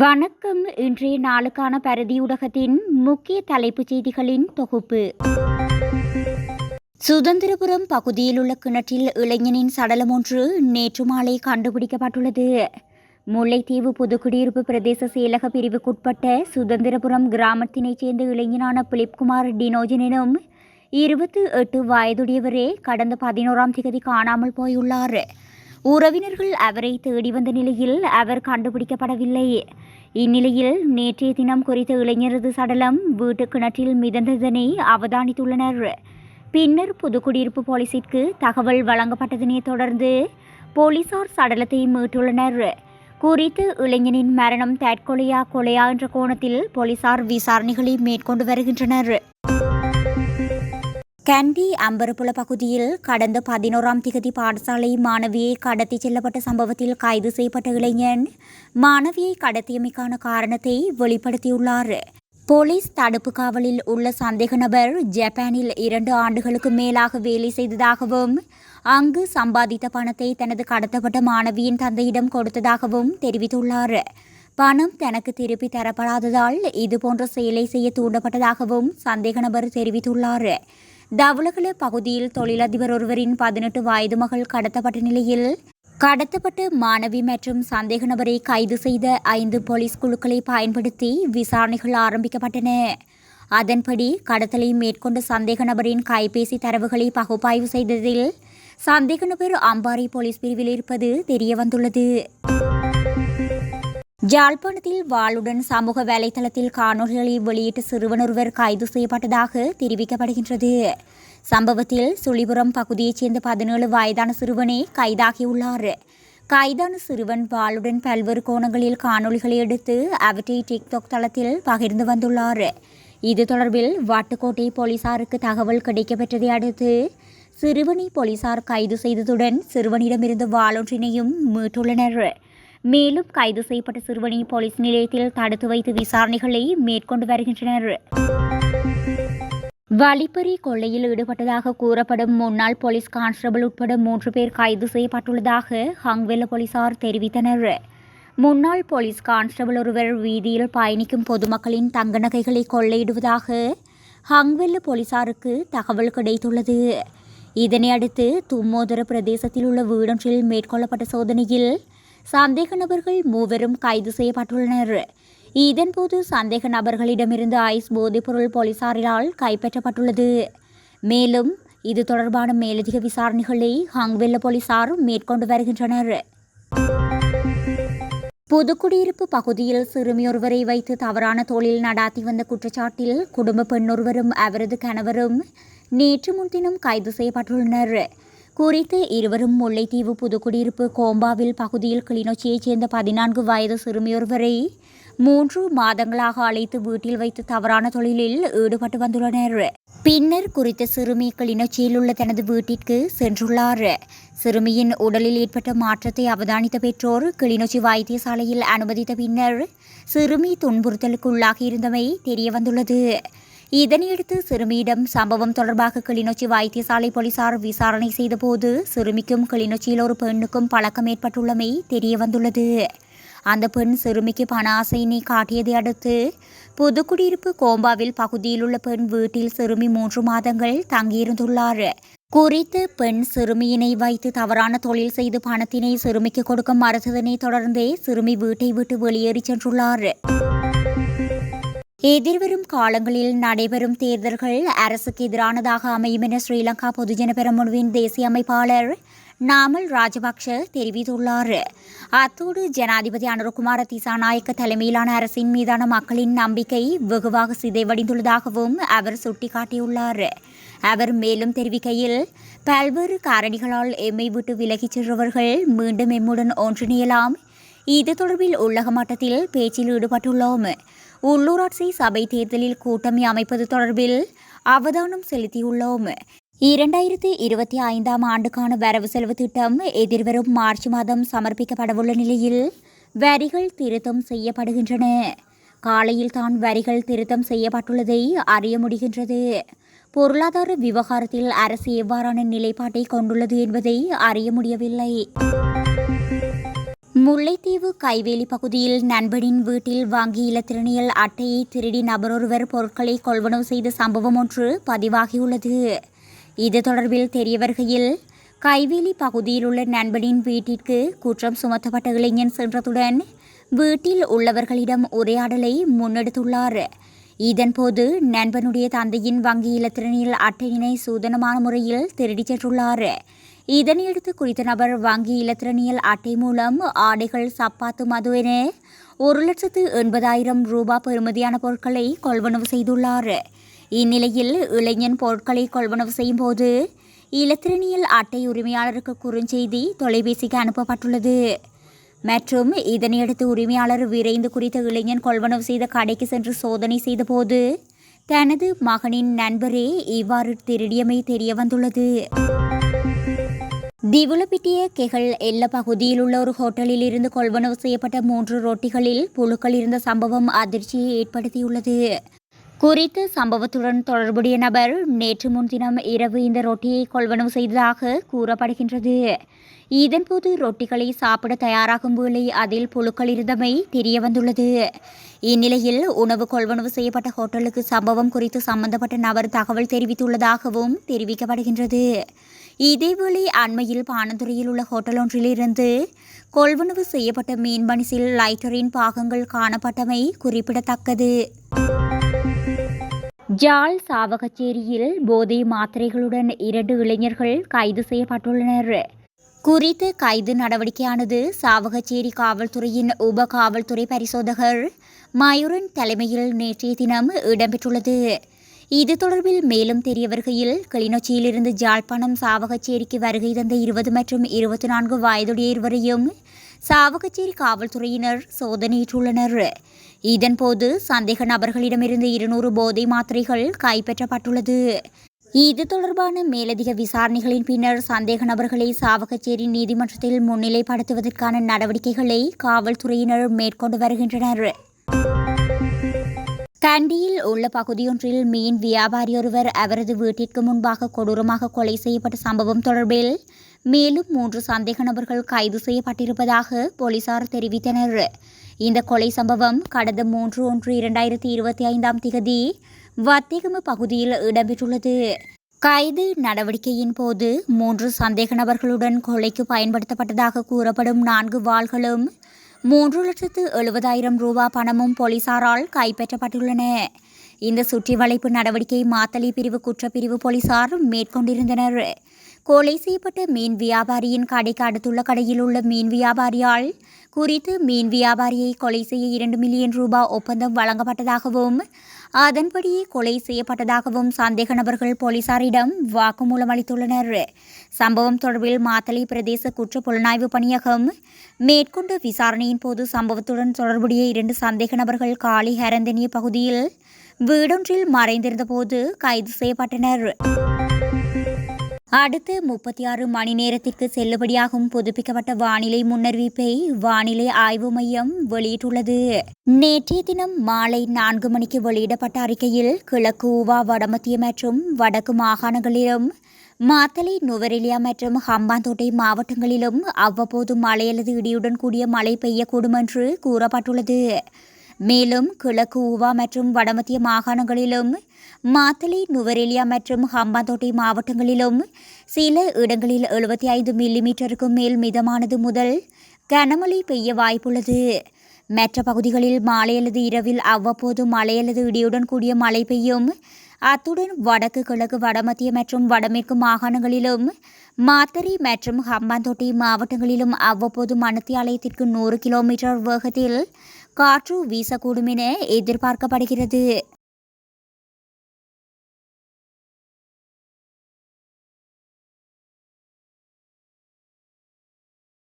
வணக்கம். இன்றைய நாளுக்கான பரதி ஊடகத்தின் முக்கிய தலைப்புச் செய்திகளின் தொகுப்பு. சுதந்திரபுரம் பகுதியில் உள்ள கிணற்றில் இளைஞனின் சடலம் ஒன்று நேற்று மாலை கண்டுபிடிக்கப்பட்டுள்ளது. முல்லைத்தீவு புதுக்குடியிருப்பு பிரதேச செயலக பிரிவுக்குட்பட்ட சுதந்திரபுரம் கிராமத்தினைச் சேர்ந்த இளைஞனான பிலிப்குமார் டினோஜனினும் இருபத்தி இருபத்து எட்டு வயதுடையவரே கடந்த பதினோராம் திகதி காணாமல் போயுள்ளார். உறவினர்கள் அவரை தேடி வந்த நிலையில் அவர் கண்டுபிடிக்கப்படவில்லை. இந்நிலையில் நேற்றைய தினம் குறித்த இளைஞரது சடலம் வீட்டு கிணற்றில் மிதந்ததனை அவதானித்துள்ளனர். பின்னர் புதுக்குடியிருப்பு போலீசிற்கு தகவல் வழங்கப்பட்டதனை தொடர்ந்து போலீசார் சடலத்தை மீட்டுள்ளனர். குறித்து இளைஞனின் மரணம் தற்கொலையா கொலையா என்ற கோணத்தில் போலீசார் விசாரணைகளை மேற்கொண்டு வருகின்றனர். கண்டி அம்பரப்புல பகுதியில் கடந்த பதினோராம் திகதி பாடசாலை மாணவியை கடத்தி செல்லப்பட்ட சம்பவத்தில் கைது செய்யப்பட்ட இளைஞன் மாணவியை கடத்தியமைக்கான காரணத்தை வெளிப்படுத்தியுள்ளார் போலீஸ் தடுப்பு காவலில் உள்ள சந்தேக நபர் ஜப்பானில் இரண்டு ஆண்டுகளுக்கு மேலாக வேலை செய்ததாகவும் அங்கு சம்பாதித்த பணத்தை தனது கடத்தப்பட்ட மாணவியின் தந்தையிடம் கொடுத்ததாகவும் தெரிவித்துள்ளார் பணம் தனக்கு திருப்பி தரப்படாததால் இதுபோன்ற செயலை செய்ய தூண்டப்பட்டதாகவும் சந்தேக நபர் தெரிவித்துள்ளார் தவளகல பகுதியில் தொழிலதிபர் ஒருவரின் பதினெட்டு வயது மகள் கடத்தப்பட்ட நிலையில் கடத்தப்பட்ட மாணவி மற்றும் சந்தேக நபரை கைது செய்த ஐந்து போலீஸ் குழுக்களை பயன்படுத்தி விசாரணைகள் ஆரம்பிக்கப்பட்டன. அதன்படி கடத்தலை மேற்கொண்ட சந்தேக நபரின் கைபேசி தரவுகளை பகுப்பாய்வு செய்ததில் சந்தேக நபர் அம்பாறை போலீஸ் பிரிவில் இருப்பது தெரியவந்துள்ளது. ஜாழ்ப்பாணத்தில் வாளுடன் சமூக வலைதளத்தில் காணொலிகளை வெளியிட்ட சிறுவன் ஒருவர் கைது செய்யப்பட்டதாக தெரிவிக்கப்படுகின்றது. சம்பவத்தில் சுழிபுரம் பகுதியைச் சேர்ந்த பதினேழு வயதான சிறுவனே கைதாகியுள்ளார். கைதான சிறுவன் வாளுடன் பல்வேறு கோணங்களில் காணொலிகளை எடுத்து அவற்றை டிக்டாக் தளத்தில் பகிர்ந்து வந்துள்ளார். இது தொடர்பில் வாட்டுக்கோட்டை போலீசாருக்கு தகவல் கிடைக்கப்பெற்றதை அடுத்து சிறுவனை போலீசார் கைது செய்ததுடன் சிறுவனிடமிருந்து வாளொன்றினையும் மீட்டுள்ளனர். மேலும் கைது செய்யப்பட்ட சிறுவனை போலீஸ் நிலையத்தில் தடுத்து வைத்து விசாரணைகளை மேற்கொண்டு வருகின்றனர். வழிப்பறி கொள்ளையில் ஈடுபட்டதாக கூறப்படும் முன்னாள் போலீஸ் கான்ஸ்டபிள் உட்பட மூன்று பேர் கைது செய்யப்பட்டுள்ளதாக ஹங்வெல்ல போலீசார் தெரிவித்தனர். முன்னாள் போலீஸ் கான்ஸ்டபிள் ஒருவர் வீதியில் பயணிக்கும் பொதுமக்களின் தங்க நகைகளை கொள்ளையிடுவதாக ஹங்வெல்ல போலீசாருக்கு தகவல் கிடைத்துள்ளது. இதனை அடுத்து தும்மோதர பிரதேசத்தில் உள்ள வீடொன்றில் மேற்கொள்ளப்பட்ட சோதனையில் சந்தேக நபர்கள் மூவரும் கைது செய்யப்பட்டுள்ளனர். இதன்போது சந்தேக நபர்களிடமிருந்து ஐஸ் போதைப்பொருள் போலீசாரால் கைப்பற்றப்பட்டுள்ளது. மேலும் இது தொடர்பான மேலதிக விசாரணைகளை ஹாங்வெல்ல போலீசார் மேற்கொண்டு வருகின்றனர். புதுக்குடியிருப்பு பகுதியில் சிறுமியொருவரை வைத்து தவறான தொழில் நடாத்தி வந்த குற்றச்சாட்டில் குடும்ப பெண்ணொருவரும் அவரது கணவரும் நேற்று முன்தினம் கைது செய்யப்பட்டுள்ளனர். குறித்த இருவரும் முல்லைத்தீவு புதுக்குடியிருப்பு கோம்பாவில் பகுதியில் கிளிநொச்சியைச் சேர்ந்த பதினான்கு வயது சிறுமியொருவரை மூன்று மாதங்களாக அழைத்து வீட்டில் வைத்து தவறான தொழிலில் ஈடுபட்டு வந்துள்ளனர். பின்னர் குறித்த சிறுமி கிளிநொச்சியில் உள்ள தனது வீட்டிற்கு சென்றுள்ளார். சிறுமியின் உடலில் ஏற்பட்ட மாற்றத்தை அவதானித்த பெற்றோர் கிளிநொச்சி வைத்தியசாலையில் அனுமதித்த பின்னர் சிறுமி துன்புறுத்தலுக்கு உள்ளாகியிருந்தமை தெரியவந்துள்ளது. இதனையடுத்து சிறுமியிடம் சம்பவம் தொடர்பாக கிளிநொச்சி வைத்தியசாலை போலீசார் விசாரணை செய்தபோது சிறுமிக்கும் கிளிநொச்சியில் ஒரு பெண்ணுக்கும் பழக்கம் ஏற்பட்டுள்ளமை தெரியவந்துள்ளது. அந்த பெண் சிறுமிக்கு பண ஆசையினை காட்டியதை அடுத்து புதுக்குடியிருப்பு கோம்பாவில் பகுதியில் உள்ள பெண் வீட்டில் சிறுமி மூன்று மாதங்கள் தங்கியிருந்துள்ளார். குறித்து பெண் சிறுமியினை வைத்து தவறான தொழில் செய்து பணத்தினை சிறுமிக்கு கொடுக்க மறுத்ததனை தொடர்ந்தே சிறுமி வீட்டை விட்டு வெளியேறி சென்றுள்ளார். எதிர்வரும் காலங்களில் நடைபெறும் தேர்தல்கள் அரசுக்கு எதிரானதாக அமையும் என ஸ்ரீலங்கா பொதுஜன பெரமுனவின் தேசிய அமைப்பாளர் நாமல் ராஜபக்ஷ தெரிவித்துள்ளார். அத்தோடு ஜனாதிபதி அனுரகுமார திசாநாயக்க தலைமையிலான அரசின் மீதான மக்களின் நம்பிக்கை வெகுவாக சிதைவடைந்துள்ளதாகவும் அவர் சுட்டிக்காட்டியுள்ளார். அவர் மேலும் தெரிவிக்கையில் பல்வேறு காரணிகளால் எம்மை விட்டு விலகிச் சென்றவர்கள் மீண்டும் எம்முடன் ஒன்றிணையலாம். இது தொடர்பில் உள்ளக மட்டத்தில் பேச்சில் ஈடுபட்டுள்ளோம். உள்ளூராட்சி சபை தேர்தலில் கூட்டணி அமைப்பது தொடர்பில் அவதானம் செலுத்தியுள்ளோம். இரண்டாயிரத்தி இருபத்தி ஐந்தாம் ஆண்டுக்கான வரவு செலவு திட்டம் எதிர்வரும் மார்ச் மாதம் சமர்ப்பிக்கப்படவுள்ள நிலையில் வரிகள் திருத்தம் செய்யப்படுகின்றன. காலையில் தான் வரிகள் திருத்தம் செய்யப்பட்டுள்ளதை அறிய முடிகின்றது. பொருளாதார விவகாரத்தில் அரசு எவ்வாறான நிலைப்பாட்டை கொண்டுள்ளது என்பதை அறிய முடியவில்லை. முல்லைத்தீவு கைவேலி பகுதியில் நண்பனின் வீட்டில் வங்கி இலத்திரனியல் அட்டையை திருடி நபரொருவர் பொருட்களை கொள்வனவு செய்த சம்பவம் ஒன்று பதிவாகியுள்ளது. இது தொடர்பில் தெரிய வருகையில் கைவேலி பகுதியில் உள்ள நண்பனின் வீட்டிற்கு குற்றம் சுமத்தப்பட்ட இளைஞன் சென்றதுடன் வீட்டில் உள்ளவர்களிடம் உரையாடலை முன்னெடுத்துள்ளார். இதன்போது நண்பனுடைய தந்தையின் வங்கி இலத்திரனியல் அட்டையினை சூதனமான முறையில் திருடிச் சென்றுள்ளார். இதனையடுத்து குறித்த நபர் வங்கி இலத்திரனியல் அட்டை மூலம் ஆடைகள் சப்பாத்து மது என ஒரு லட்சத்து எண்பதாயிரம் ரூபாய் பெறுமதியான பொருட்களை கொள்வனவு செய்துள்ளார். இந்நிலையில் இளைஞன் பொருட்களை கொள்வனவு செய்யும் போது இலத்திரனியல் அட்டை உரிமையாளருக்கு குறுஞ்செய்தி தொலைபேசிக்கு அனுப்பப்பட்டுள்ளது. மற்றும் இதனையடுத்து உரிமையாளர் விரைந்து குறித்த இளைஞன் கொள்வனவு செய்த கடைக்கு சென்று சோதனை செய்தபோது தனது மகனின் நண்பரே இவ்வாறு திருடியமை தெரிய வந்துள்ளது திவுலப்பிட்டிய கெகல் எல்ல பகுதியில் உள்ள ஒரு ஹோட்டலில் இருந்து கொள்வனவு செய்யப்பட்ட மூன்று ரொட்டிகளில் புழுக்கள் இருந்த சம்பவம் அதிர்ச்சியை ஏற்படுத்தியுள்ளது. குறித்த சம்பவத்துடன் தொடர்புடைய நபர் நேற்று முன்தினம் இரவு இந்த ரொட்டியை கொள்வனவு செய்ததாக கூறப்படுகின்றது. இதன்போது ரொட்டிகளை சாப்பிட தயாராகும் வேளை அதில் புழுக்கள் இருந்தமை தெரிய வந்துள்ளது இந்நிலையில் உணவு கொள்வனவு செய்யப்பட்ட ஹோட்டலுக்கு சம்பவம் குறித்து சம்பந்தப்பட்ட நபர் தகவல் தெரிவித்துள்ளதாகவும் தெரிவிக்கப்படுகின்றது. இதேவேளை அண்மையில் பானந்துறையில் உள்ள ஹோட்டல் ஒன்றிலிருந்து கொள்வனவு செய்யப்பட்ட மீன் பனிசில் லைட்டரின் பாகங்கள் காணப்பட்டமை குறிப்பிடத்தக்கது. ஜாழ் சாவகச்சேரியில் போதை மாத்திரைகளுடன் இரண்டு இளைஞர்கள் கைது செய்யப்பட்டுள்ளனர். குறித்த கைது நடவடிக்கையானது சாவகச்சேரி காவல்துறையின் உப காவல்துறை பரிசோதகர் மயூரன் தலைமையில் நேற்றைய தினம் இடம்பெற்றுள்ளது. இது தொடர்பில் மேலும் தெரிய வருகையில் கிளிநொச்சியிலிருந்து ஜாழ்ப்பாணம் சாவகச்சேரிக்கு வருகை தந்த இருபது மற்றும் இருபத்தி நான்கு வயதுடைய இருவரையும் சாவகச்சேரி காவல்துறையினர் சோதனையிட்டுள்ளனர். இதன்போது சந்தேக நபர்களிடமிருந்து இருநூறு போதை மாத்திரைகள் கைப்பற்றப்பட்டுள்ளது. இது தொடர்பான மேலதிக விசாரணைகளின் பின்னர் சந்தேக நபர்களை சாவகச்சேரி நீதிமன்றத்தில் முன்னிலைப்படுத்துவதற்கான நடவடிக்கைகளை காவல்துறையினர் மேற்கொண்டு வருகின்றனர். கண்டியில் உள்ள பகுதியொன்றில் மீன் வியாபாரி ஒருவர் அவரது வீட்டிற்கு முன்பாக கொடூரமாக கொலை செய்யப்பட்ட சம்பவம் தொடர்பில் மேலும் மூன்று சந்தேக நபர்கள் கைது செய்யப்பட்டிருப்பதாக போலீசார் தெரிவித்தனர். இந்த கொலை சம்பவம் கடந்த மூன்று ஒன்று இரண்டாயிரத்தி இருபத்தி ஐந்தாம் திகதி வத்திகம பகுதியில் இடம்பெற்றுள்ளது. கைது நடவடிக்கையின் போது மூன்று சந்தேக நபர்களுடன் கொலைக்கு பயன்படுத்தப்பட்டதாக கூறப்படும் நான்கு வாள்களும் மூன்று லட்சத்து எழுபதாயிரம் ரூபா பணமும் போலீசாரால் கைப்பற்றப்பட்டுள்ளன. இந்த சுற்றி வளைப்பு நடவடிக்கை மாத்தளி பிரிவு குற்றப்பிரிவு போலீசார் மேற்கொண்டிருந்தனர். கொலை செய்யப்பட்ட மீன் வியாபாரியின் கடைக்கு அடுத்துள்ள கடையில் உள்ள மீன் வியாபாரியால் குறித்து மீன் வியாபாரியை கொலை செய்ய இரண்டு மில்லியன் ரூபாய் ஒப்பந்தம் வழங்கப்பட்டதாகவும் அதன்படியே கொலை செய்யப்பட்டதாகவும் சந்தேக நபர்கள் போலீசாரிடம் வாக்குமூலம் அளித்துள்ளனர். சம்பவம் தொடர்பில் மாத்தளை பிரதேச குற்ற புலனாய்வு பணியகம் மேற்கொண்ட விசாரணையின் போது சம்பவத்துடன் தொடர்புடைய இரண்டு சந்தேக நபர்கள் காலி ஹரந்தனிய பகுதியில் வீடொன்றில் மறைந்திருந்தபோது கைது செய்யப்பட்டனர். அடுத்த முப்பத்தி ஆறு மணி நேரத்திற்கு செல்லுபடியாகும் புதுப்பிக்கப்பட்ட வானிலை முன்னறிவிப்பை வானிலை ஆய்வு மையம் வெளியிட்டுள்ளது. நேற்றைய தினம் மாலை நான்கு மணிக்கு வெளியிடப்பட்ட அறிக்கையில் கிழக்கு ஊவா வடமத்திய மற்றும் வடக்கு மாகாணங்களிலும் மாத்தலை நுவரெலியா மற்றும் ஹம்பாந்தோட்டை மாவட்டங்களிலும் அவ்வப்போது மழை அல்லது இடியுடன் கூடிய மழை பெய்யக்கூடும் என்று கூறப்பட்டுள்ளது. மேலும் கிழக்கு ஊவா மற்றும் வடமத்திய மாகாணங்களிலும் மாத்தளை நுவரெலியா மற்றும் ஹம்பாந்தோட்டை மாவட்டங்களிலும் சில இடங்களில் எழுபத்தி ஐந்து மில்லிமீட்டருக்கும் மேல் மிதமானது முதல் கனமழை பெய்ய வாய்ப்புள்ளது. மற்ற பகுதிகளில் மாலை அல்லது இரவில் அவ்வப்போது மழை அல்லது இடியுடன் கூடிய மழை பெய்யும். அத்துடன் வடக்கு கிழக்கு வடமத்திய மற்றும் வடமேற்கு மாகாணங்களிலும் மாத்தறை மற்றும் ஹம்பாந்தோட்டை மாவட்டங்களிலும் அவ்வப்போது மணத்தியாலயத்திற்கு நூறு கிலோமீட்டர் வேகத்தில் காற்று வீசக்கூடும் என எதிர்பார்க்கப்படுகிறது.